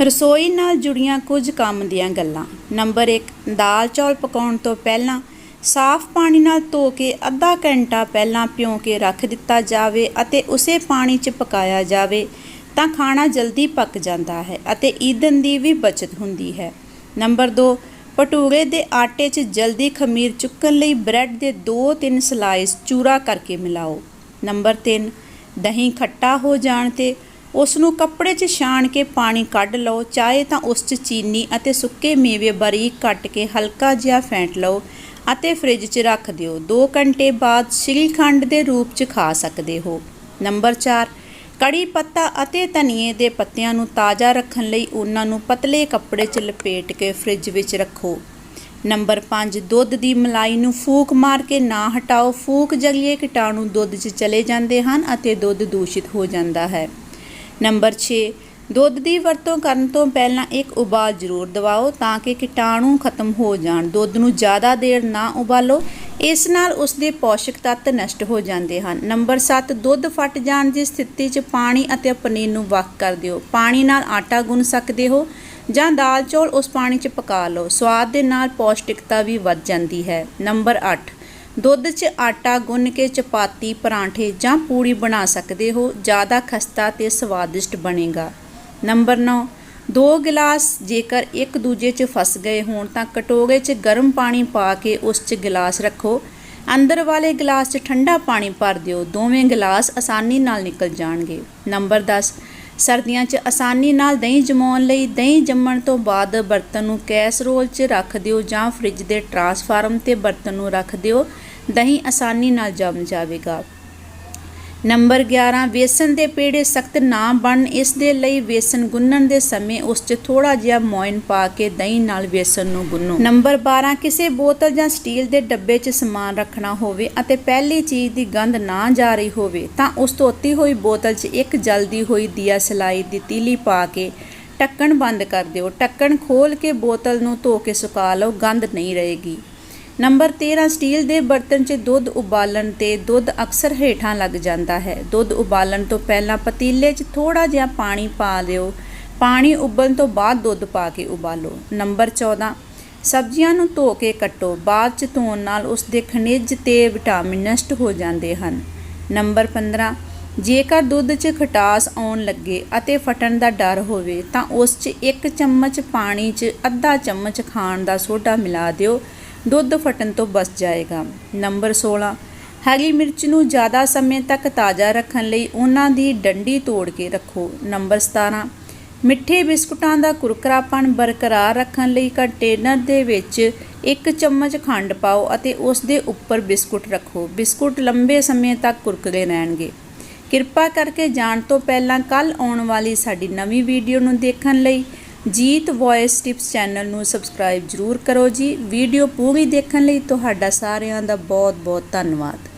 ਰਸੋਈ ਨਾਲ ਜੁੜੀਆਂ ਕੁਝ ਕੰਮ ਦੀਆਂ ਗੱਲਾਂ। ਨੰਬਰ 1 ਦਾਲ ਚੌਲ ਪਕਾਉਣ ਤੋਂ ਪਹਿਲਾਂ ਸਾਫ਼ ਪਾਣੀ ਨਾਲ ਧੋ ਕੇ ਅੱਧਾ ਘੰਟਾ ਪਹਿਲਾਂ ਪਿਉ ਕੇ ਰੱਖ ਦਿੱਤਾ ਜਾਵੇ ਅਤੇ ਉਸੇ ਪਾਣੀ 'ਚ ਪਕਾਇਆ ਜਾਵੇ ਤਾਂ ਖਾਣਾ ਜਲਦੀ ਪੱਕ ਜਾਂਦਾ ਹੈ ਅਤੇ ਈਂਧਨ ਦੀ ਵੀ ਬਚਤ ਹੁੰਦੀ ਹੈ। ਨੰਬਰ 2 ਭਟੂਰੇ ਦੇ ਆਟੇ 'ਚ ਜਲਦੀ ਖਮੀਰ ਚੁੱਕਣ ਲਈ ਬ੍ਰੈਡ ਦੇ 2-3 ਸਲਾਈਸ ਚੂਰਾ ਕਰਕੇ ਮਿਲਾਓ। ਨੰਬਰ 3 ਦਹੀਂ ਖੱਟਾ ਹੋ ਜਾਣ ਤੇ ਉਸ ਨੂੰ ਕੱਪੜੇ 'ਚ ਛਾਣ ਕੇ ਪਾਣੀ ਕੱਢ ਲਓ, ਚਾਹੇ ਤਾਂ ਉਸ 'ਚ ਚੀਨੀ ਅਤੇ ਸੁੱਕੇ ਮੇਵੇ ਬਰੀਕ ਕੱਟ ਕੇ ਹਲਕਾ ਜਿਹਾ ਫੈਂਟ ਲਓ ਅਤੇ ਫ੍ਰਿਜ 'ਚ ਰੱਖ ਦਿਓ। 2 ਘੰਟੇ ਬਾਅਦ ਸ਼੍ਰੀਖੰਡ ਦੇ ਰੂਪ 'ਚ ਖਾ ਸਕਦੇ ਹੋ। ਨੰਬਰ 4 ਕੜੀ ਪੱਤਾ ਅਤੇ ਧਨੀਏ ਦੇ ਪੱਤਿਆਂ ਨੂੰ ਤਾਜ਼ਾ ਰੱਖਣ ਲਈ ਉਹਨਾਂ ਨੂੰ ਪਤਲੇ ਕੱਪੜੇ 'ਚ ਲਪੇਟ ਕੇ ਫ੍ਰਿਜ ਵਿੱਚ ਰੱਖੋ। ਨੰਬਰ 5 ਦੁੱਧ ਦੀ ਮਲਾਈ ਨੂੰ ਫੂਕ ਮਾਰ ਕੇ ਨਾ ਹਟਾਓ। ਫੂਕ ਜਲੀਏ ਕੀਟਾਣੂ ਦੁੱਧ 'ਚ ਚਲੇ ਜਾਂਦੇ ਹਨ ਅਤੇ ਦੁੱਧ ਦੂਸ਼ਿਤ ਹੋ ਜਾਂਦਾ ਹੈ। ਨੰਬਰ 6 ਦੁੱਧ ਦੀ ਵਰਤੋਂ ਕਰਨ ਤੋਂ ਪਹਿਲਾਂ ਇੱਕ ਉਬਾਲ ਜ਼ਰੂਰ ਦਿਵਾਓ ਤਾਂ ਕਿ ਕੀਟਾਣੂ ਖਤਮ ਹੋ ਜਾਣ। ਦੁੱਧ ਨੂੰ ਜ਼ਿਆਦਾ ਦੇਰ ਨਾ ਉਬਾਲੋ, ਇਸ ਨਾਲ ਉਸ ਦੇ ਪੋਸ਼ਕ ਤੱਤ ਨਸ਼ਟ ਹੋ ਜਾਂਦੇ ਹਨ। ਨੰਬਰ 7 ਦੁੱਧ ਫਟ ਜਾਣ ਦੀ ਸਥਿਤੀ 'ਚ ਪਾਣੀ ਅਤੇ ਪਨੀਰ ਨੂੰ ਵੱਖ ਕਰ ਦਿਓ। ਪਾਣੀ ਨਾਲ ਆਟਾ ਗੁੰਨ ਸਕਦੇ ਹੋ ਜਾਂ ਦਾਲ ਚੌਲ ਉਸ ਪਾਣੀ 'ਚ ਪਕਾ ਲਓ। ਸਵਾਦ ਦੇ ਨਾਲ ਪੌਸ਼ਟਿਕਤਾ ਵੀ ਵੱਧ ਜਾਂਦੀ ਹੈ। ਨੰਬਰ 8 ਦੁੱਧ 'ਚ ਆਟਾ ਗੁੰਨ ਕੇ ਚਪਾਤੀ ਪਰਾਂਠੇ ਜਾਂ ਪੂੜੀ ਬਣਾ ਸਕਦੇ ਹੋ, ਜ਼ਿਆਦਾ ਖਸਤਾ ਤੇ ਸਵਾਦਿਸ਼ਟ ਬਣੇਗਾ। ਨੰਬਰ 9 ਦੋ ਗਿਲਾਸ ਜੇਕਰ ਇੱਕ ਦੂਜੇ 'ਚ ਫਸ ਗਏ ਹੋਣ ਤਾਂ ਕਟੋਰੇ 'ਚ ਗਰਮ ਪਾਣੀ ਪਾ ਕੇ ਉਸ 'ਚ ਗਿਲਾਸ ਰੱਖੋ। ਅੰਦਰ ਵਾਲੇ ਗਿਲਾਸ 'ਚ ਠੰਡਾ ਪਾਣੀ ਭਰ ਦਿਓ, ਦੋਵੇਂ ਗਿਲਾਸ ਆਸਾਨੀ ਨਾਲ ਨਿਕਲ ਜਾਣਗੇ। ਨੰਬਰ 10 ਸਰਦੀਆਂ 'ਚ ਆਸਾਨੀ ਨਾਲ ਦਹੀਂ ਜਮਾਉਣ ਲਈ ਦਹੀਂ ਜੰਮਣ ਤੋਂ ਬਾਅਦ ਬਰਤਨ ਨੂੰ ਕੈਸਰੋਲ 'ਚ ਰੱਖ ਦਿਓ ਜਾਂ ਫ੍ਰਿਜ ਦੇ ਟਰਾਂਸਫਾਰਮ ਤੇ ਬਰਤਨ ਨੂੰ ਰੱਖ ਦਿਓ। ਦਹੀਂ ਆਸਾਨੀ ਨਾਲ ਜੰਮ ਜਾਵੇਗਾ। ਨੰਬਰ 11 ਵੇਸਣ ਦੇ ਪੇੜੇ ਸਖਤ ਨਾ ਬਣਨ, ਇਸ ਦੇ ਲਈ ਵੇਸਣ ਗੁੰਨਣ ਦੇ ਸਮੇਂ ਉਸ 'ਚ ਥੋੜਾ ਜਿਹਾ ਮੋਇਨ ਪਾ ਕੇ ਦਹੀਂ ਨਾਲ ਵੇਸਣ ਨੂੰ ਗੁੰਨੋ। ਨੰਬਰ 12 ਕਿਸੇ ਬੋਤਲ ਜਾਂ ਸਟੀਲ ਦੇ ਡੱਬੇ 'ਚ ਸਮਾਨ ਰੱਖਣਾ ਹੋਵੇ ਅਤੇ ਪਹਿਲੀ ਚੀਜ਼ ਦੀ ਗੰਧ ਨਾ ਜਾ ਰਹੀ ਹੋਵੇ, ਤਾਂ ਉਸ ਧੋਤੀ ਹੋਈ ਬੋਤਲ 'ਚ ਇੱਕ ਜਲਦੀ ਹੋਈ ਦੀਆ ਸਲਾਈ ਦੀ ਤੀਲੀ ਪਾ ਕੇ ਢੱਕਣ ਬੰਦ ਕਰ ਦਿਓ। ਢੱਕਣ ਖੋਲ ਕੇ ਬੋਤਲ ਨੂੰ ਧੋ ਕੇ ਸੁਕਾ ਲਓ, ਗੰਧ ਨਹੀਂ ਰਹੇਗੀ। ਨੰਬਰ 13 ਸਟੀਲ ਦੇ ਬਰਤਨ 'ਚ ਦੁੱਧ ਉਬਾਲਣ ਤੇ ਦੁੱਧ ਅਕਸਰ ਹੇਠਾਂ ਲੱਗ ਜਾਂਦਾ ਹੈ। ਦੁੱਧ ਉਬਾਲਣ ਤੋਂ ਪਹਿਲਾਂ ਪਤੀਲੇ 'ਚ ਥੋੜਾ ਜਿਹਾ ਪਾਣੀ ਪਾ ਦਿਓ ਪਾਣੀ ਉਬਲਣ ਤੋਂ ਬਾਅਦ ਦੁੱਧ ਪਾ ਕੇ ਉਬਾਲੋ। ਨੰਬਰ 14 ਸਬਜ਼ੀਆਂ ਨੂੰ ਧੋ ਕੇ ਕੱਟੋ। ਬਾਅਦ 'ਚ ਧੋਣ ਨਾਲ ਉਸ ਦੇ ਖਣਿਜ ਤੇ ਵਿਟਾਮਿਨ ਨਸ਼ਟ ਹੋ ਜਾਂਦੇ ਹਨ। ਨੰਬਰ 15 ਜੇਕਰ ਦੁੱਧ 'ਚ ਖਟਾਸ ਆਉਣ ਲੱਗੇ ਅਤੇ ਫਟਣ ਦਾ ਡਰ ਹੋਵੇ, ਤਾਂ ਉਸ 'ਚ ਇੱਕ ਚਮਚ ਪਾਣੀ 'ਚ ਅੱਧਾ ਚਮਚ ਖਾਣ ਦਾ ਸੋਡਾ ਮਿਲਾ ਦਿਓ। ਦੁੱਧ ਫਟਣ ਤੋਂ ਬਚ ਜਾਏਗਾ। ਨੰਬਰ 16 ਹਰੀ ਮਿਰਚ ਨੂੰ ਜ਼ਿਆਦਾ ਸਮੇਂ ਤੱਕ ਤਾਜ਼ਾ ਰੱਖਣ ਲਈ ਉਹਨਾਂ ਦੀ ਡੰਡੀ ਤੋੜ ਕੇ ਰੱਖੋ। ਨੰਬਰ 17 ਮਿੱਠੇ ਬਿਸਕੁਟਾਂ ਦਾ ਕੁਰਕਰਾਪਣ ਬਰਕਰਾਰ ਰੱਖਣ ਲਈ ਕੰਟੇਨਰ ਦੇ ਵਿੱਚ ਇੱਕ ਚਮਚ ਖੰਡ ਪਾਓ ਅਤੇ ਉਸ ਦੇ ਉੱਪਰ ਬਿਸਕੁਟ ਰੱਖੋ। ਬਿਸਕੁਟ ਲੰਬੇ ਸਮੇਂ ਤੱਕ ਕੁਰਕਰੇ ਰਹਿਣਗੇ। ਕਿਰਪਾ ਕਰਕੇ ਜਾਣ ਤੋਂ ਪਹਿਲਾਂ ਕੱਲ ਆਉਣ ਵਾਲੀ ਸਾਡੀ ਨਵੀਂ ਵੀਡੀਓ ਨੂੰ ਦੇਖਣ ਲਈ ਜੀਤ ਵੌਇਸ ਟਿਪਸ ਚੈਨਲ ਨੂੰ ਸਬਸਕ੍ਰਾਈਬ ਜ਼ਰੂਰ ਕਰੋ ਜੀ। ਵੀਡੀਓ ਪੂਰੀ ਦੇਖਣ ਲਈ ਤੁਹਾਡਾ ਸਾਰਿਆਂ ਦਾ ਬਹੁਤ ਬਹੁਤ ਧੰਨਵਾਦ।